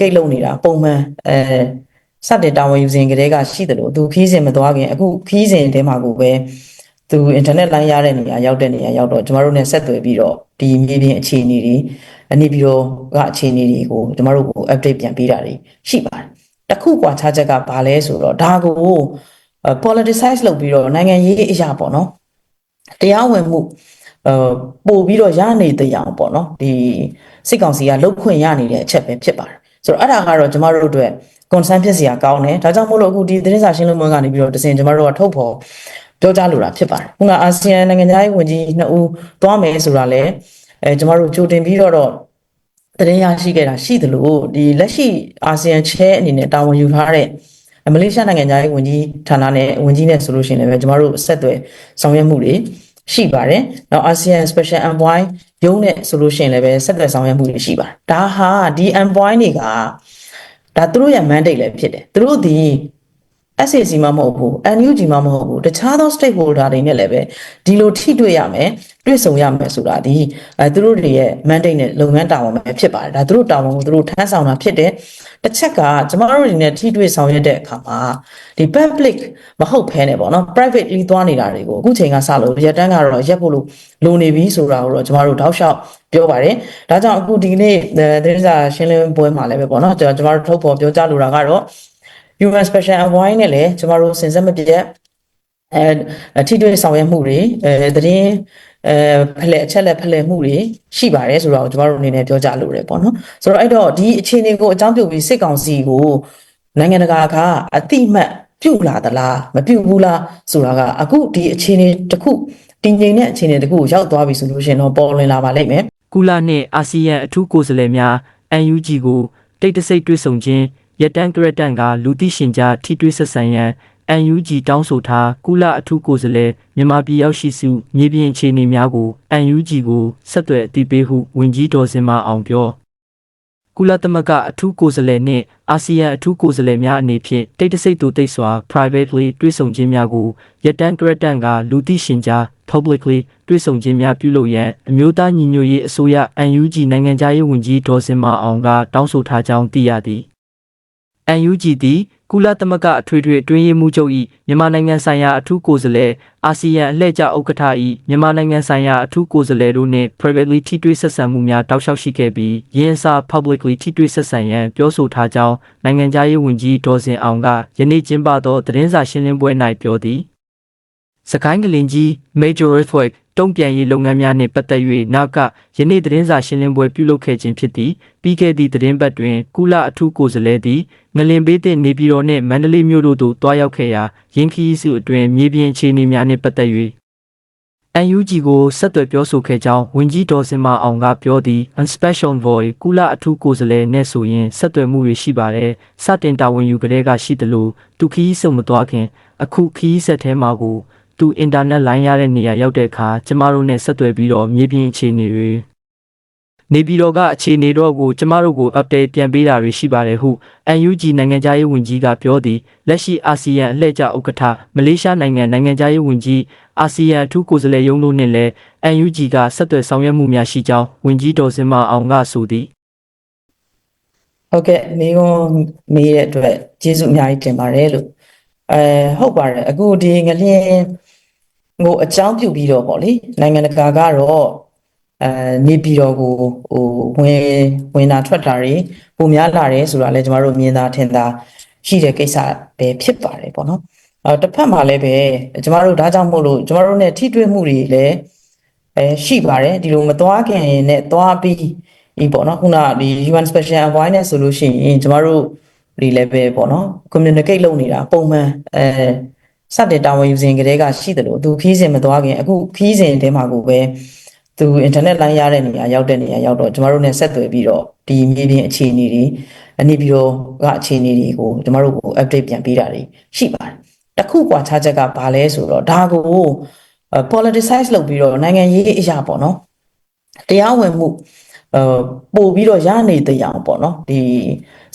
ကိတ်လုံနေတာပုံမှန်အဲစတဲ့တာဝန်ယူစဉ်ကလေးကရှိတယ်လို့သူခီးစဉ်မသွားခင်အခုခီးစဉ်တဲမှာကိုပဲသူအင်တာနက်လိုင်းရတဲ့နေရာရောက်တဲ့နေရာရောက်တော့ကျမတို့ ਨੇ ဆက်သွယ်ပြီးတော့ဒီမြေပြင်အခြေအနေတွေအနေပြီးတော့ကအခြေအနေတွေကိုကျမတို့ကို update ပြန်ပေးတာတွေရှိပါတယ်တခုกว่าခြားချက်ကဘာလဲဆိုတော့ဒါကို politicize လုပ်ပြီးတော့နိုင်ငံရေးအရာပေါ့နော်တရားဝင်မှုအဲပို့ပြီးတော့ရနေတဲ့အောင်ပေါ့နော်ဒီစစ်ကောင်စီကလုတ်ခွင့်ရနေတဲ့အချက်ပဲဖြစ်ပါတယ် ဆိုတော့အဲ့ဒါကတော့ကျမတို့အတွက် concern ဖြစ်စရာကောင်းတယ်ဒါကြောင့်မို့လို့အခုဒီသတင်းစာရှင်းလင်းပွဲကနေပြီးတော့တစင်ကျမတို့ကထုတ်ဖော်ပြောကြားလိုတာဖြစ်ပါတယ်ခုနအာဆီယံနိုင်ငံသားရေးဝန်ကြီးနှစ်ဦးသွားမယ်ဆိုတာလဲအဲကျမတို့ကြိုတင်ပြီးတော့တော့သတင်းရရှိခဲ့တာရှိသလိုဒီလက်ရှိအာဆီယံချဲအနေနဲ့တာဝန်ယူထားတဲ့မလေးရှားနိုင်ငံသားရေးဝန်ကြီးဌာနနဲ့ဝန်ကြီးနဲ့ဆိုလို့ရှိရင်လည်းကျမတို့ဆက်သွယ်ဆောင်ရွက်မှုတွေရှိပါတယ်။နောက် ASEAN Special Envoy ရုံးနဲ့ဆိုလို့ရှိရင်လည်းပဲဆက်သွယ်ဆောင်ရွက်မှုတွေရှိပါတယ်။ဒါဟာဒီ envoy တွေကဒါသူတို့ရဲ့ mandate လည်းဖြစ်တယ်။သူတို့ဒီ SAC မှမဟုတ်ဘူး NUG မှမဟုတ်ဘူးတခြားသော stakeholder တွေနဲ့လည်းပဲဒီလိုထိတွေ့ရမယ် တွေ့ဆုံရမယ်ဆိုတာဒီအဲသူတို့တွေရဲ့ mandate နဲ့လုပ်ငန်းတာဝန်ပဲဖြစ်ပါတယ်ဒါသူတို့တာဝန်ကိုသူတို့ထမ်းဆောင်တာဖြစ်တယ်တစ်ချက်ကကျမတို့တွေနဲ့ထိတွေ့ဆောင်ရွက်တဲ့အခါမှာဒီ public မဟုတ်ဘဲနဲ့ပေါ့နော် privately သွားနေတာတွေကိုအခုချိန်ကစလို့ရက်တန်းကတော့ရက်ဖို့လို့လိုနေပြီဆိုတာကိုတော့ကျမတို့တောက်လျှောက်ပြောပါတယ်ဒါကြောင့်အခုဒီနေ့သတင်းစာရှင်းလင်းပွဲမှာလည်းပဲပေါ့နော်ကျွန်တော်တို့ထုတ်ဖော်ပြောကြားလိုတာကတော့ UN Special Envoy နဲ့လည်းကျမတို့စဉ်ဆက်မပြတ်အဲထိတွေ့ဆောင်ရွက်မှုတွေအဲသတင်း အဲဖလှယ်အချက်လက်ဖလှယ်မှုတွေရှိပါတယ်ဆိုတော့ကျမတို့အနေနဲ့ပြောကြလို့ရတယ်ပေါ့နော်ဆိုတော့အဲ့တော့ဒီအခြေအနေကိုအကြောင်းပြုပြီးစစ်ကောင်စီကိုနိုင်ငံတကာကအတိမတ်ပြုတ်လာသလားမပြုတ်ဘူးလားဆိုတာကအခုဒီအခြေအနေတစ်ခုတည်ငြိမ်တဲ့အခြေအနေတစ်ခုရောက်သွားပြီဆိုလို့ရှိရင်တော့ပေါ်လွင်လာပါလိမ့်မယ်ကုလနှင့်အာဆီယံအထူးကိုယ်စားလှယ်များ UNG ကိုတိတ်တဆိတ်တွေ့ဆုံခြင်းရတန်ကရတန်ကလူသိရှင်ကြားထိတွေ့ဆက်ဆံရန် UNG တောင်းဆိုထားကုလအထူးကိုယ်စားလှယ်မြန်မာပြည်ရောက်ရှိစုမြေပြင်အခြေအနေများကို UNG ကိုဆက်သွယ်အသိပေးဟုဝန်ကြီးတော်စင်မအောင်ပြောကုလသမဂ္ဂအထူးကိုယ်စားလှယ်နှင့်အာဆီယံအထူးကိုယ်စားလှယ်များအနေဖြင့်တိတ်တဆိတ်တူတိတ်စွာ privately တွေ့ဆုံခြင်းများကိုရတန်ကရတန်ကလူသိရှင်ကြား publicly တွေ့ဆုံခြင်းများပြုလုပ်ရန်အမျိုးသားညီညွတ်ရေးအစိုးရ UNG နိုင်ငံသားရေးဝန်ကြီးဒေါ်စင်မအောင်ကတောင်းဆိုထားကြောင်းသိရသည် UNG သည် ကုလသမဂ္ဂအထွေထွေအတွင်းရေးမှူးချုပ်၏မြန်မာနိုင်ငံဆိုင်ရာအထူးကိုယ်စားလှယ်အာဆီယံအလှည့်ကျဥက္ကဋ္ဌ၏မြန်မာနိုင်ငံဆိုင်ရာအထူးကိုယ်စားလှယ်တို့နှင့် privately ထိတွေ့ဆက်ဆံမှုများတောက်လျှောက်ရှိခဲ့ပြီးရင်းအစား publicly ထိတွေ့ဆက်ဆံရန်ပြောဆိုထားကြောင်းနိုင်ငံသားရေးဝန်ကြီးဒေါ်စင်အောင်ကယနေ့ကျင်းပသောသတင်းစာရှင်းလင်းပွဲ၌ပြောသည်စကိုင်းကလင်ကြီး Major Earthquake တုံ့ပြန်ရေးလုပ်ငန်းများနှင့်ပတ်သက်၍နောက်ကယနေ့သတင်းစာရှင်းလင်းပွဲပြုလုပ်ခဲ့ခြင်းဖြစ်သည်ပြီးခဲ့သည့်သတင်းပတ်တွင်ကုလအထူးကိုယ်စားလှယ်သည်ငလင်ဘေးသည့်နေပြည်တော်နှင့်မန္တလေးမြို့တို့သို့တွားရောက်ခဲ့ရာရင်းခီးစုအတွင်မြေပြင်အခြေအနေများနှင့်ပတ်သက်၍ UNG ကိုဆက်သွယ်ပြောဆိုခဲ့ကြောင်းဝန်ကြီးဒေါ်စင်မအောင်ကပြောသည် Unspecial Voice ကုလအထူးကိုယ်စားလှယ်နဲ့ဆိုရင်ဆက်သွယ်မှုတွေရှိပါတယ်စတင်တာဝန်ယူကြတဲ့ကရှိသလိုသူခီးစုံမသွားခင်အခုခီးဆက်ထဲမှာကို သူအင်တာနက်လိုင်းရတဲ့နေရာရောက်တဲ့အခါကျမတို့နဲ့ဆက်သွယ်ပြီးတော့မြေပြင်အခြေအနေတွေနေပြည်တော်ကအခြေအနေတော့ကိုကျမတို့ကို update ပြန်ပေးတာတွေရှိပါတယ်ဟု UNG နိုင်ငံသားရေးဝန်ကြီးကပြောသည်လက်ရှိအာဆီယံအလှည့်ကျဥက္ကဋ္ဌမလေးရှားနိုင်ငံနိုင်ငံသားရေးဝန်ကြီးအာဆီယံအထူးကိုယ်စားလှယ်ရုံးတို့နှင့်လည်း UNG ကဆက်သွယ်ဆောင်ရွက်မှုများရှိကြောင်းဝန်ကြီးဒေါ်စင်မအောင်ကဆိုသည်ဟုတ်ကဲ့မိကုံးမေးတဲ့အတွက်ကျေးဇူးအများကြီးတင်ပါတယ်လို့အဲဟုတ်ပါတယ်အခုဒီငလျင် ကိုအကြောင်းပြုပြီးတော့ပေါ့လေနိုင်ငံတကာကတော့အဲနေပြည်တော်ကိုဟိုဝင်ဝင်တာထွက်တာတွေပုံများလာတယ်ဆိုတာလည်းကျမတို့မြင်သာထင်သာရှိတဲ့ကိစ္စပဲဖြစ်ပါတယ်ပေါ့နော်အဲတစ်ဖက်မှာလည်းပဲကျမတို့ဒါကြောင့်မို့လို့ကျမတို့ ਨੇ ထိတွေ့မှုတွေလည်းအဲရှိပါတယ်ဒီလိုမသွားခင်နဲ့သွားပြီးဒီပေါ့နော်ခုနဒီ UN Special Envoy နဲ့ဆိုလို့ရှိရင်ကျမတို့ဒီလည်းပဲပေါ့နော် communicate လုပ်နေတာပုံမှန်အဲ စတဲ့တာဝန်ယူစဉ်ကလေးကရှိတယ်လို့သူခီးစဉ်မသွားခင်အခုခီးစဉ်တဲမှာကိုပဲသူအင်တာနက်လိုင်းရတဲ့နေရာရောက်တဲ့နေရာရောက်တော့ကျမတို့ ਨੇ ဆက်သွယ်ပြီးတော့ဒီမြေပြင်အခြေအနေတွေအနေပြီးတော့ကအခြေအနေတွေကိုကျမတို့ကို update ပြန်ပေးတာတွေရှိပါတယ်တခုกว่าခြားချက်ကဘာလဲဆိုတော့ဒါကို politicize လုပ်ပြီးတော့နိုင်ငံရေးအရာပေါ့နော်တရားဝင်မှုအဲပို့ပြီးတော့ရနေတဲ့အောင်ပေါ့နော်ဒီ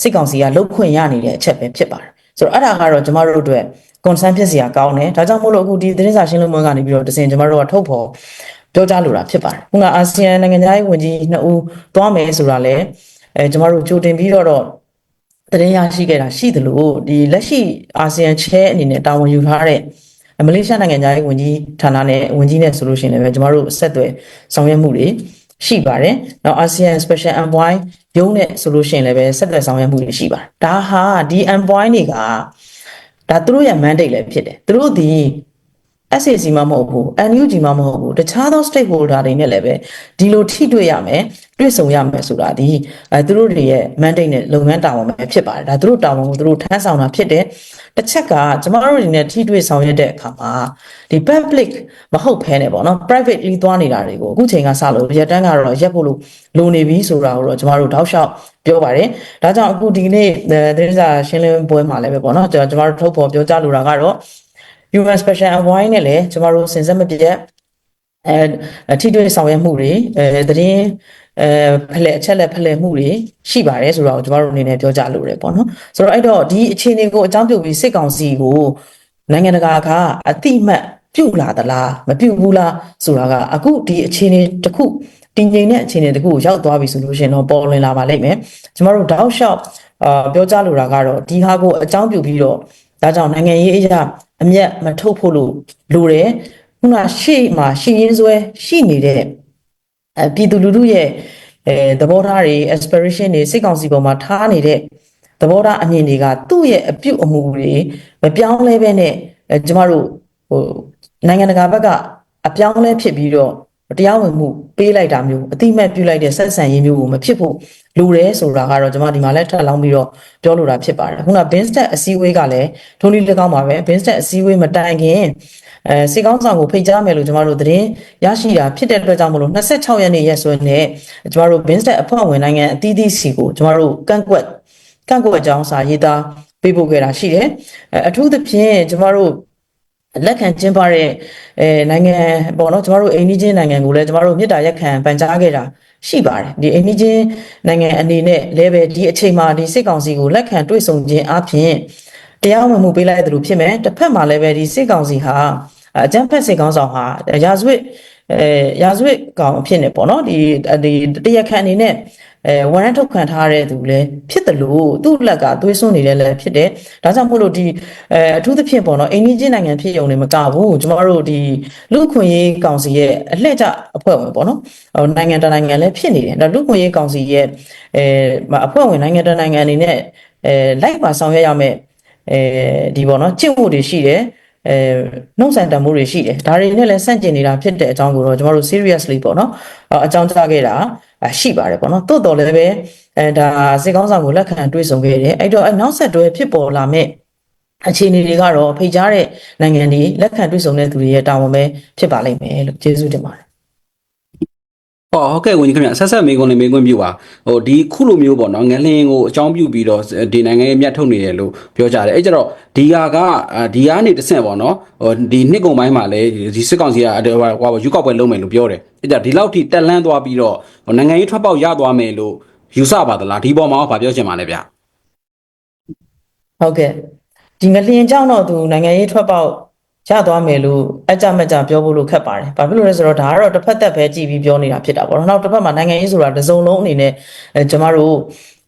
စစ်ကောင်စီကလုတ်ခွင့်ရနေတဲ့အချက်ပဲဖြစ်ပါတယ်ဆိုတော့အဲ့ဒါကတော့ကျမတို့အတွက် concern ဖြစ်စရာကောင်းတယ်ဒါကြောင့်မို့လို့အခုဒီသတင်းစာရှင်းလင်းပွဲကနေပြီးတော့တစင်ကျမတို့ကထုတ်ဖော်ပြောကြားလိုတာဖြစ်ပါတယ်ခုနအာဆီယံနိုင်ငံသားရေးဝန်ကြီးနှစ်ဦးသွားမယ်ဆိုတာလဲအဲကျမတို့ကြိုတင်ပြီးတော့တော့သတင်းရရှိခဲ့တာရှိသလိုဒီလက်ရှိအာဆီယံချဲအနေနဲ့တာဝန်ယူထားတဲ့မလေးရှားနိုင်ငံသားရေးဝန်ကြီးဌာနနဲ့ဝန်ကြီးနဲ့ဆိုလို့ရှိရင်လည်းကျမတို့ဆက်သွယ်ဆောင်ရွက်မှုတွေရှိပါတယ်။နောက် ASEAN Special Envoy ရုံးနဲ့ဆိုလို့ရှိရင်လည်းပဲဆက်သွယ်ဆောင်ရွက်မှုတွေရှိပါတယ်။ဒါဟာဒီ envoy တွေက ဒါသူတို့ရဲ့ mandate လည်းဖြစ်တယ်။သူတို့ဒီ SAC မှမဟုတ်ဘူး NUG မှမဟုတ်ဘူးတခြားသော stakeholder တွေနဲ့လည်းပဲဒီလိုထိတွေ့ရမယ် တွေ့ဆုံရမယ်ဆိုတာဒီအဲသူတို့တွေရဲ့ mandate နဲ့လုပ်ငန်းတာဝန်ပဲဖြစ်ပါတယ်ဒါသူတို့တာဝန်ကိုသူတို့ထမ်းဆောင်တာဖြစ်တယ်တစ်ချက်ကကျမတို့တွေနဲ့ထိတွေ့ဆောင်ရွက်တဲ့အခါမှာဒီ public မဟုတ်ဘဲနဲ့ပေါ့နော် privately သွားနေတာတွေကိုအခုချိန်ကစလို့ရက်တန်းကတော့ရက်ဖို့လို့လိုနေပြီဆိုတာကိုတော့ကျမတို့တောက်လျှောက်ပြောပါတယ်ဒါကြောင့်အခုဒီနေ့သတင်းစာရှင်းလင်းပွဲမှာလည်းပဲပေါ့နော်ကျွန်တော်တို့ထုတ်ဖော်ပြောကြားလိုတာကတော့ UN Special Envoy နဲ့လည်းကျမတို့စင်စက်မပြတ် အဲထိတွေ့ဆောင်ရွက်မှုတွေအဲသတင်းအဲဖလှယ်အချက်လက်ဖလှယ်မှုတွေရှိပါတယ်ဆိုတော့ကျမတို့အနေနဲ့ပြောကြလို့ရတယ်ပေါ့နော်ဆိုတော့အဲ့တော့ဒီအခြေအနေကိုအကြောင်းပြုပြီးစစ်ကောင်စီကိုနိုင်ငံတကာကအတိမတ်ပြုတ်လာသလားမပြုတ်ဘူးလားဆိုတာကအခုဒီအခြေအနေတစ်ခုတည်ငြိမ်တဲ့အခြေအနေတစ်ခုကိုရောက်သွားပြီဆိုလို့ရှိရင်တော့ပေါ်လွင်လာပါလိမ့်မယ်ကျမတို့တောက်လျှောက်အာပြောကြလိုတာကတော့ဒီဟာကိုအကြောင်းပြုပြီးတော့ဒါကြောင့်နိုင်ငံရေးအရာအမျက်မထုတ်ဖို့လို့လိုတယ် ခုနရှေ့မှာရှင်းရင်းစွဲရှိနေတဲ့အဲပြည်သူလူထုရဲ့အဲသဘောထားတွေ aspiration တွေစိတ်ကောင်းစီပေါ်မှာထားနေတဲ့သဘောထားအမြင်တွေကသူ့ရဲ့အပြုတ်အမူတွေမပြောင်းလဲပဲနဲ့အဲကျမတို့ဟိုနိုင်ငံတကာဘက်ကအပြောင်းလဲဖြစ်ပြီးတော့တရားဝင်မှုပေးလိုက်တာမျိုးအတိမတ်ပြုလိုက်တဲ့ဆက်ဆံရေးမျိုးကိုမဖြစ်ဖို့လိုတယ်ဆိုတာကတော့ကျွန်မဒီမှာလည်းထပ်လောင်းပြီးတော့ပြောလိုတာဖြစ်ပါတယ်ခုန Binstat အစည်းအဝေးကလည်းထုံးနည်း၎င်းပါပဲ Binstat အစည်းအဝေးမတိုင်ခင် အဲစီကောင်းဆောင်ကိုဖိတ်ကြားမယ်လို့ကျွန်တော်တို့သတင်းရရှိတာဖြစ်တဲ့အတွက်ကြောင့်မလို့26ရက်နေ့ရက်စွဲနဲ့ကျွန်တော်တို့ Binstat အဖွဲ့ဝင်နိုင်ငံအသီးသီးစီကိုကျွန်တော်တို့ကန့်ကွက်ကန့်ကွက်ကြောင်းစာရေးသားပေးပို့ခဲ့တာရှိတယ်အထူးသဖြင့်ကျွန်တော်တို့လက်ခံကျင်းပတဲ့အဲနိုင်ငံပေါ့နော်ကျမတို့အိန္ဒိချင်းနိုင်ငံကိုလည်းကျမတို့မြစ်တာရက်ခံပန်ကြားခဲ့တာရှိပါတယ်ဒီအိန္ဒိချင်းနိုင်ငံအနေနဲ့လည်းပဲဒီအချိန်မှာဒီစစ်ကောင်စီကိုလက်ခံတွေ့ဆုံခြင်းအပြင်တရားဝင်မှုပေးလိုက်သလိုဖြစ်မယ်တစ်ဖက်မှာလည်းပဲဒီစစ်ကောင်စီဟာ အကြမ်းဖက်စစ်ကောင်ဆောင်ဟာရာဇဝတ်အဲရာဇဝတ်ကောင်အဖြစ်နေပေါ့နော်ဒီဒီတရားခံအနေနဲ့အဲဝရမ်းထုတ်ခံထားတဲ့သူလည်းဖြစ်တယ်လို့သူ့လက်ကသွေးစွန်းနေတယ်လည်းဖြစ်တယ်ဒါကြောင့်မို့လို့ဒီအဲအထူးသဖြင့်ပေါ့နော်အိန္ဒိချင်းနိုင်ငံဖြစ်ုံနဲ့မကဘူးကျမတို့ဒီလူခွင့်ရေးကောင်စီရဲ့အလှည့်ကျအဖွဲ့ဝင်ပေါ့နော်ဟိုနိုင်ငံတနိုင်ငံလည်းဖြစ်နေတယ်ဒါလူခွင့်ရေးကောင်စီရဲ့အဲအဖွဲ့ဝင်နိုင်ငံတနိုင်ငံအနေနဲ့အဲလိုက်ပါဆောင်ရွက်ရမယ်အဲဒီပေါ့နော်ကျင့်ဝတ်တွေရှိတယ် အဲနှုတ်ဆက်တံမှုတွေရှိတယ်ဒါတွေနဲ့လည်းဆန့်ကျင်နေတာဖြစ်တဲ့အကြောင်းကိုတော့ကျွန်တော်တို့ seriously ပေါ့နော်အကြောင်းကြားခဲ့တာရှိပါတယ်ပေါ့နော်တိုးတော်လည်းပဲအဲဒါစေကောင်းဆောင်ကိုလက်ခံတွေ့ဆုံခဲ့တယ်အဲ့တော့အဲ့နောက်ဆက်တွဲဖြစ်ပေါ်လာမဲ့အခြေအနေတွေကတော့ဖိတ်ကြားတဲ့နိုင်ငံတွေလက်ခံတွေ့ဆုံတဲ့သူတွေရဲ့တာဝန်ပဲဖြစ်ပါလိမ့်မယ်လို့ကျေးဇူးတင်ပါတယ် ဟောဟုတ်ကဲ့ဝင်ကြီးခင်ဗျဆက်ဆက်မေးခွန်းလေးမေးခွန်းပြုပါဟိုဒီခုလိုမျိုးပေါ့နော်ငလင်းကိုအကြောင်းပြုပြီးတော့ဒီနိုင်ငံရဲ့မြတ်ထုတ်နေတယ်လို့ပြောကြတယ်အဲကြတော့ဒီဟာကဒီကနေတဆင့်ပေါ့နော်ဟိုဒီနှစ်ကုန်ပိုင်းမှာလည်းဒီစစ်ကောင်စီကဟိုဟိုယူကောက်ပွဲလုပ်မယ်လို့ပြောတယ်အဲကြဒီလောက်ထိတက်လန်းသွားပြီးတော့ဟိုနိုင်ငံရေးထွက်ပေါက်ရသွားမယ်လို့ယူဆပါသလားဒီပေါ်မှာဘာပြောချင်ပါလဲဗျဟုတ်ကဲ့ဒီငလျင်ကြောင့်တော့သူနိုင်ငံရေးထွက်ပေါက် ရသွားမယ်လို့အကြမကြပြောဖို့လို့ခက်ပါတယ်။ဘာဖြစ်လို့လဲဆိုတော့ဒါကတော့တစ်ဖက်သက်ပဲကြည်ပြီးပြောနေတာဖြစ်တာပေါ့နော်။နောက်တစ်ဖက်မှာနိုင်ငံရေးဆိုတာတစ်စုံလုံးအနေနဲ့အဲကျမတို့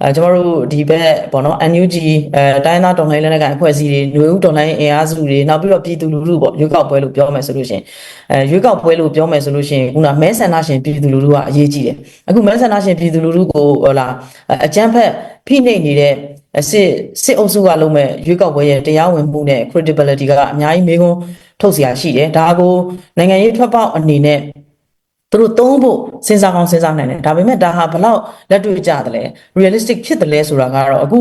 အဲကျမတို့ဒီဘက်ပေါ့နော် NUG အဲတိုင်းသားတော်လှန်ရေးလက်နက်ကိုင်အဖွဲ့အစည်းတွေຫນွေဦးတော်လှန်ရေးအင်အားစုတွေနောက်ပြီးတော့ပြည်သူလူထုပေါ့ရွေးကောက်ပွဲလို့ပြောမယ်ဆိုလို့ရှိရင်အဲရွေးကောက်ပွဲလို့ပြောမယ်ဆိုလို့ရှိရင်ခုနမဲဆန္ဒရှင်ပြည်သူလူထုကအရေးကြီးတယ်။အခုမဲဆန္ဒရှင်ပြည်သူလူထုကိုဟလာအကြမ်းဖက်ဖိနှိပ်နေတဲ့ အစစ်စစ်အုပ်စုကလုံးမဲ့ရွေးကောက်ပွဲရဲ့တရားဝင်မှုနဲ့ credibility ကအများကြီးမေးခွန်းထုတ်စရာရှိတယ်ဒါကိုနိုင်ငံရေးထွက်ပေါက်အနေနဲ့သူတို့သုံးဖို့စဉ်းစားကောင်းစဉ်းစားနိုင်တယ်ဒါပေမဲ့ဒါဟာဘလောက်လက်တွေ့ကြတယ်လဲ realistic ဖြစ်တယ်လဲဆိုတာကတော့အခု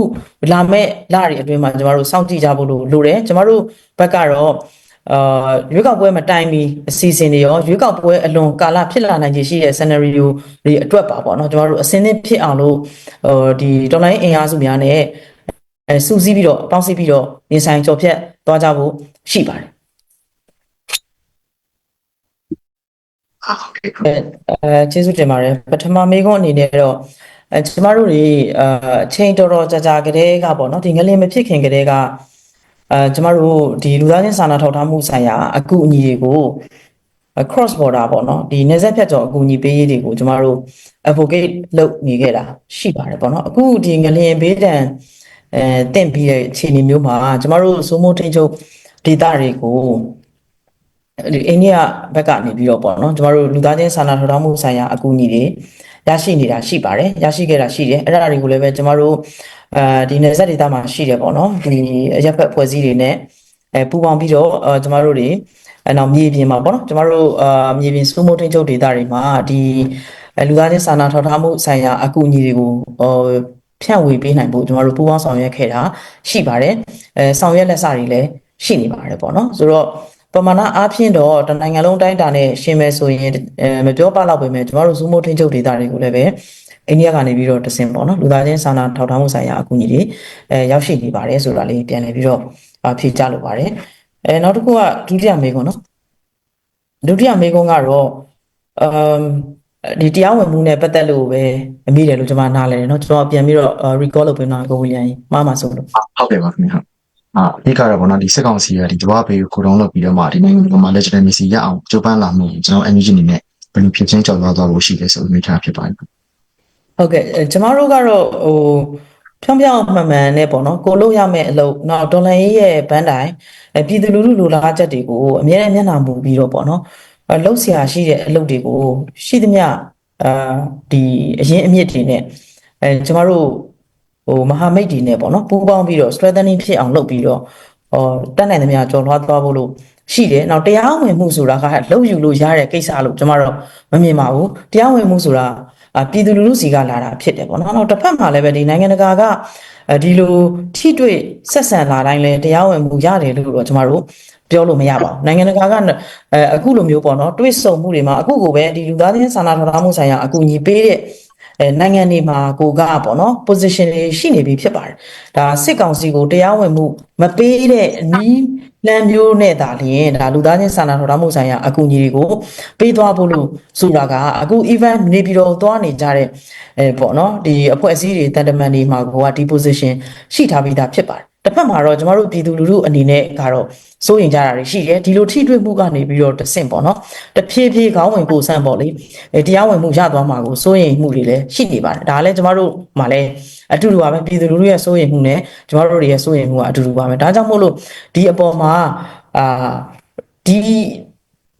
လာမဲ့လတွေအတွင်းမှာကျမတို့စောင့်ကြည့်ကြဖို့လိုလိုတယ်ကျမတို့ဘက်ကတော့ အာရွေးကောက်ပွဲမတိုင်မီအစီအစဉ်တွေရောရွေးကောက်ပွဲအလွန်ကာလဖြစ်လာနိုင်ခြေရှိတဲ့ scenario တွေအတွက်ပါပေါ့နော်ကျမတို့အစင်းသစ်ဖြစ်အောင်လို့ဟိုဒီ online အင်အားစုများနဲ့အဲစူးစီးပြီးတော့ပေါင်းစည်းပြီးတော့နေဆိုင်ကြော်ဖြတ်သွားကြဖို့ရှိပါတယ်အဲအဲကျေးဇူးတင်ပါတယ်ပထမမေးခွန်းအနေနဲ့တော့အဲကျမတို့တွေအအချိန်တော်တော်ကြာကြာကတည်းကပေါ့နော်ဒီငလင်မဖြစ်ခင်ကတည်းက အဲကျမတို့ဒီလူသားချင်းစာနာထောက်ထားမှုဆိုင်ရာအကူအညီတွေကို cross border ပေါ့နော်ဒီနေဆက်ဖြတ်ကျော်အကူအညီပေးရေးတွေကိုကျမတို့ advocate လုပ်နေခဲ့တာရှိပါတယ်ပေါ့နော်အခုဒီငလင်ဘေးဒဏ်အဲအဲတင့်ပြီးတဲ့အခြေအနေမျိုးမှာကျမတို့စိုးမိုးထိန်ချုပ်ဒေတာတွေကိုဒီအိန္ဒိယဘက်ကနေပြီးတော့ပေါ့နော်ကျမတို့လူသားချင်းစာနာထောက်ထားမှုဆိုင်ရာအကူအညီတွေရရှိနေတာရှိပါတယ်ရရှိခဲ့တာရှိတယ်အဲ့ဒါတွေကိုလည်းပဲကျမတို့ အဲဒီနယ်စပ်ဒေသမှာရှိတယ်ပေါ့နော်ဒီအရက်ဖက်ဖွဲ့စည်းတွေနဲ့အဲပူးပေါင်းပြီးတော့အဲကျမတို့တွေအဲနောက်မြေပြင်မှာပေါ့နော်ကျမတို့အာမြေပြင်စိုးမိုးထိန်ချုပ်ဒေတာတွေမှာဒီအဲလူသားချင်းစာနာထောက်ထားမှုဆိုင်ရာအကူအညီတွေကိုဟိုဖြန့်ဝေပေးနိုင်ဖို့ကျမတို့ပူးပေါင်းဆောင်ရွက်ခဲ့တာရှိပါတယ်အဲဆောင်ရွက်လက်စတွေလည်းရှိနေပါတယ်ပေါ့နော်ဆိုတော့ပမာဏအားဖြင့်တော့တနိုင်ငံလုံးတိုင်းတာနဲ့ရှင်းမယ်ဆိုရင်အဲမပြောပါတော့ပဲမြဲကျမတို့ဇူမိုထိန်ချုပ်ဒေတာတွေကိုလည်းပဲ အိန္ဒိယကနေပြီးတော့တစင်ပေါ့နော်လူသားချင်းစာနာထောက်ထားမှုဆိုင်ရာအကူအညီတွေအဲရောက်ရှိနေပါတယ်ဆိုတာလေးပြန်လည်ပြီးတော့ဖြေကြားလိုပါတယ်အဲနောက်တစ်ခုကဒုတိယမေးခွန်းနော်ဒုတိယမေးခွန်းကတော့အမ်ဒီတရားဝင်မှုနဲ့ပတ်သက်လို့ပဲအမိတယ်လို့ကျွန်မနားလဲတယ်เนาะကျွန်တော်ပြန်ပြီးတော့ recall လုပ်ပေးတော့ကိုဝီလျံကြီးမှားမှာဆိုလို့ ဟုတ်ကဲ့ပါခင်ဗျာအာအဓိကတော့ဗောနော်ဒီစစ်ကောင်စီကဒီတဘာဘေးကိုကိုတုံးလုပ်ပြီးတော့မှဒီနိုင်ငံပေါ်မှာ legitimacy ရအောင်ကြိုးပမ်းလာမှုကိုကျွန်တော် energy အနေနဲ့ဘယ်လိုဖြစ်ချင်းကြော်သွားသွားဖို့ရှိလဲဆိုပြီးမိထားဖြစ်ပါတယ် ဟုတ်ကဲ့အဲကျမတို့ကတော့ဟိုဖြောင်းဖြောင်းမှန်မှန်နဲ့ပေါ့နော်ကိုလို့ရမယ့်အလုပ်နောက်ဒေါ်လာရေးရဲ့ဘန်းတိုင်းအဲပြည်သူလူထုလိုလားချက်တွေကိုအများနဲ့မျက်နှာမူပြီးတော့ပေါ့နော်အဲလှုပ်ရှားရှိတဲ့အလုပ်တွေကိုရှိသမျှအာဒီအရင်အမြင့်တွေနဲ့အဲကျမတို့ဟိုမဟာမိတ်တွေနဲ့ပေါ့နော်ပူးပေါင်းပြီးတော့ strengthening ဖြစ်အောင်လုပ်ပြီးတော့ဟောတက်နိုင်သမျှကြော်လွှားသွားဖို့လို့ရှိတယ်။နောက်တရားဝင်မှုဆိုတာကလှုပ်ယူလို့ရတဲ့ကိစ္စလို့ကျမတို့မမြင်ပါဘူး။တရားဝင်မှုဆိုတာအ ပြည်သူလူထုစီကလာတာဖြစ်တယ်ပေါ့နော်။နောက်တစ်ဖက်မှာလည်းပဲဒီနိုင်ငံတကာကဒီလိုထိတွေ့ဆက်ဆံလာတိုင်းလဲတရားဝင်မှုရတယ်လို့တော့ကျမတို့ပြောလို့မရပါဘူးနိုင်ငံတကာကအဲအခုလိုမျိုးပေါ့နော်တွေးဆုံမှုတွေမှာအခုကိုပဲဒီလူသားချင်းစာနာထောက်ထားမှုဆိုင်ရာအကူအညီပေးတဲ့ အဲနိုင်ငံတွေမှာကိုကပေါ့နော် position တွေရှိနေပြီဖြစ်ပါတယ်ဒါစစ်ကောင်စီကိုတရားဝင်မှုမပေးတဲ့နီးလမ်းမျိုးနဲ့ဒါလျင်ဒါလူသားချင်းစာနာထောက်ထားမှုဆိုင်ရာအကူအညီတွေကိုပေးသွားဖို့လို့ဆိုတာကအခု event နေပြီးတော့သွားနေကြတဲ့အဲပေါ့နော်ဒီအဖွဲ့အစည်းတွေတန်တမန်တွေမှာကိုကဒီ position ရှိထားပြီးသားဖြစ်ပါတယ် တစ်ဖက်မှာတော့ကျမတို့ပြည်သူလူထုအနေနဲ့ကတော့စိုးရင်ကြတာတွေရှိတယ်ဒီလိုထိတွေ့မှုကနေပြီးတော့တဆင့်ပေါ့နော်တဖြည်းဖြည်းခေါင်းဝင်ကိုဆန့်ပေါ့လေအဲတရားဝင်မှုရသွားမှာကိုစိုးရင်မှုတွေလည်းရှိနေပါတယ်ဒါလည်းကျမတို့မှလည်းအတူတူပါပဲပြည်သူလူထုရဲ့စိုးရင်မှုနဲ့ကျမတို့တွေရဲ့စိုးရင်မှုကအတူတူပါပဲဒါကြောင့်မို့လို့ဒီအပေါ်မှာအာဒီ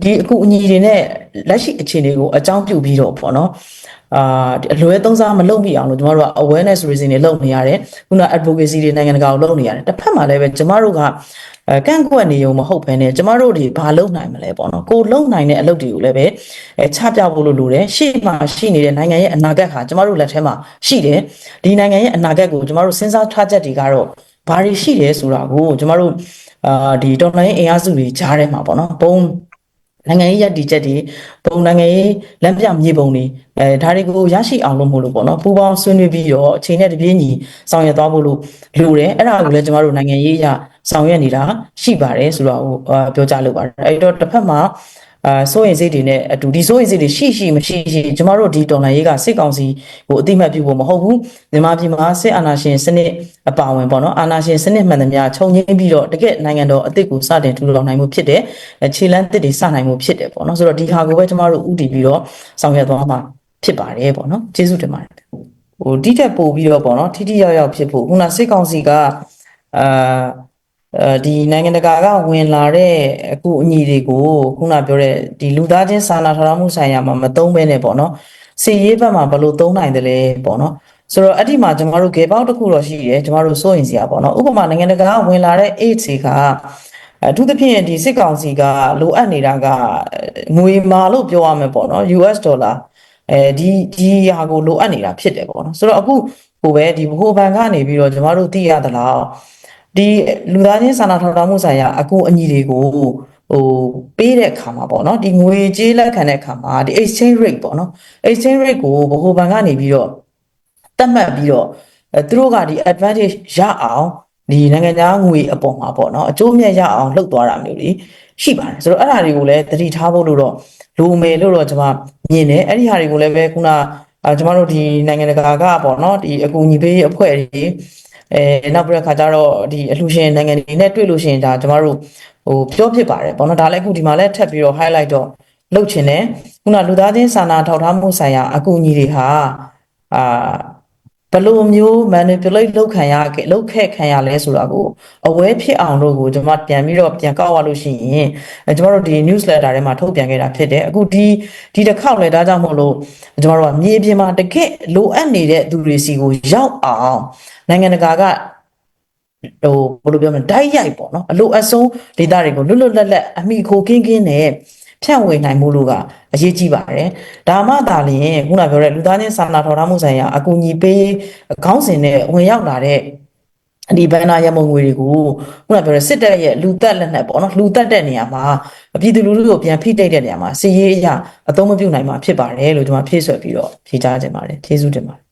ဒီအခုအညီတွေနဲ့လက်ရှိအခြေအနေကိုအကြောင်းပြုပြီးတော့ပေါ့နော် အာအလွဲသုံးစားမလုပ်မိအောင်လို့ကျမတို့က awareness raising တွေလုပ်နေရတယ်ခုန advocacy တွေနိုင်ငံတကာကိုလုပ်နေရတယ်တစ်ဖက်မှာလည်းပဲကျမတို့ကအဲကန့်ကွက်နေုံမဟုတ်ဘဲနဲ့ကျမတို့တွေဘာလုပ်နိုင်မလဲပေါ့နော်ကိုလုပ်နိုင်တဲ့အလုပ်တွေကိုလည်းပဲအဲချပြဖို့လို့လိုတယ်ရှေ့မှာရှိနေတဲ့နိုင်ငံရဲ့အနာဂတ်ဟာကျမတို့လက်ထဲမှာရှိတယ်ဒီနိုင်ငံရဲ့အနာဂတ်ကိုကျမတို့စဉ်းစားထားချက်တွေကတော့ဘာတွေရှိတယ်ဆိုတာကိုကျမတို့အာဒီတော်လိုင်းအင်အားစုတွေကြားထဲမှာပေါ့နော်ပုံ နိုင်ငံရေးရည်တည်ချက်တွေပုံနိုင်ငံရေးလမ်းပြမြေပုံတွေအဲဒါတွေကိုရရှိအောင်လို့မို့လို့ပေါ့နော်ပူပေါင်းဆွေးနွေးပြီးတော့အချိန်နဲ့တပြေးညီဆောင်ရွက်သွားဖို့လို့လိုတယ်အဲ့ဒါကိုလည်းကျမတို့နိုင်ငံရေးရဆောင်ရွက်နေတာရှိပါတယ်ဆိုတော့ဟိုပြောကြားလို့ပါတယ်အဲ့တော့တစ်ဖက်မှာ အာစိုးရင်စိတ်တွေနဲ့အတူဒီစိုးရင်စိတ်တွေရှိရှိမရှိရှိကျမတို့ဒီတော်လှန်ရေးကစစ်ကောင်စီကိုအတိမတ်ပြုဖို့မဟုတ်ဘူးမြန်မာပြည်မှာစစ်အာဏာရှင်စနစ်အပါဝင်ပေါ့နော်အာဏာရှင်စနစ်မှန်သမျှခြုံငင်းပြီးတော့တကယ့်နိုင်ငံတော်အသစ်ကိုစတင်ထူထောင်နိုင်မှုဖြစ်တယ်ခြေလန်းသစ်တွေစနိုင်မှုဖြစ်တယ်ပေါ့နော်ဆိုတော့ဒီခါကိုပဲကျမတို့ဥတည်ပြီးတော့ဆောင်ရွက်သွားမှာဖြစ်ပါတယ်ပေါ့နော်ကျေးဇူးတင်ပါတယ်ဟိုတိတက်ပို့ပြီးတော့ပေါ့နော်ထိထိရောက်ရောက်ဖြစ်ဖို့ခုနစစ်ကောင်စီကအာ အဲဒီနိုင်ငံတကာကဝင်လာတဲ့အကူအညီတွေကိုခုနပြောတဲ့ဒီလူသားချင်းစာနာထောက်ထားမှုဆိုင်ရာမှာမသုံးဘဲနဲ့ပေါ့နော်စီရေးဘက်မှာဘယ်လိုသုံးနိုင်တယ်လဲပေါ့နော်ဆိုတော့အဲ့ဒီမှာကျမတို့ဂေပေါက်တစ်ခုတော့ရှိတယ်ကျမတို့စိုးရင်စရာပေါ့နော်ဥပမာနိုင်ငံတကာကဝင်လာတဲ့ AIDS ကအထူးသဖြင့်ဒီစစ်ကောင်စီကလိုအပ်နေတာကငွေမာလို့ပြောရမယ်ပေါ့နော် US ဒေါ်လာအဲဒီဒီဟာကိုလိုအပ်နေတာဖြစ်တယ်ပေါ့နော်ဆိုတော့အခုကိုပဲဒီဘိုဘန်ကနေပြီးတော့ကျမတို့သိရသလား ဒီလူသားချင်းစာနာထောက်ထားမှုဆိုင်ရာအကူအညီတွေကိုဟိုပေးတဲ့အခါမှာပေါ့နော်ဒီငွေကြေးလက်ခံတဲ့အခါမှာဒီ exchange rate ပေါ့နော် exchange rate ကိုဘိုဘန်ကနေပြီးတော့တတ်မှတ်ပြီးတော့အဲသူတို့ကဒီ advantage ရအောင်ဒီနိုင်ငံသားငွေအပေါ်မှာပေါ့နော်အကျိုးမြတ်ရအောင်လှုပ်သွားတာမျိုးတွေရှိပါတယ်ဆိုတော့အဲ့ဒါတွေကိုလည်းသတိထားဖို့လို့တော့လိုမယ်လို့တော့ကျွန်မမြင်တယ်အဲ့ဒီဟာတွေကိုလည်းပဲခုနအာကျွန်တော်တို့ဒီနိုင်ငံတကာကပေါ့နော်ဒီအကူအညီပေးအဖွဲ့တွေ အဲနောက်ပြီးတော့ခါကျတော့ဒီအလှရှင်နိုင်ငံတွေနဲ့တွေ့လို့ရှိရင်ဒါကျွန်တော်တို့ဟိုပြောဖြစ်ပါတယ်ပေါ့နော်ဒါလည်းအခုဒီမှာလည်းထပ်ပြီးတော့ highlight တော့လုပ်ချင်တယ်ခုနလူသားချင်းစာနာထောက်ထားမှုဆိုင်ရာအကူအညီတွေဟာအာဘ လိုမျိုး manipulate လုပ်ခံရခဲ့လုပ်ခဲ့ခံရလဲဆိုတာကိုအဝဲဖြစ်အောင်လို့ကိုကျွန်မပြန်ပြီးတော့ပြန်ကောက်ရလို့ရှိရင်အဲကျွန်တော်တို့ဒီ newsletter ထဲမှာထုတ်ပြန်ခဲ့တာဖြစ်တယ်အခုဒီဒီတစ်ခေါက်လဲဒါကြောင့်မို့လို့ကျွန်တော်တို့ကမြေပြင်မှာတကယ်လိုအပ်နေတဲ့သူတွေစီကိုရောက်အောင်နိုင်ငံတကာကဟိုဘယ်လိုပြောမလဲတိုက်ရိုက်ပေါ့နော်အလိုအဆုံးဒေတာတွေကိုလွတ်လွတ်လပ်လပ်အမိခိုကင်းကင်းနဲ့ ဖြန့်ဝေနိုင်မှုလို့ကအရေးကြီးပါတယ်ဒါမှသာလျှင်ခုနပြောတဲ့လူသားချင်းစာနာထောက်ထားမှုဆိုင်ရာအကူအညီပေးခေါင်းစဉ်နဲ့ဝင်ရောက်လာတဲ့ဒီဘန်နာရမုံငွေတွေကိုခုနပြောတဲ့စစ်တပ်ရဲ့လူသက်လက်နက်ပေါ့နော်လူသက်တဲ့နေရာမှာပြည်သူလူထုကိုပြန်ဖိတိတ်တဲ့နေရာမှာစီရေးအရာအသုံးမပြုနိုင်မှာဖြစ်ပါတယ်လို့ကျွန်မဖြည့်ဆွက်ပြီးတော့ဖြေကြားခြင်းပါတယ်ကျေးဇူးတင်ပါတယ်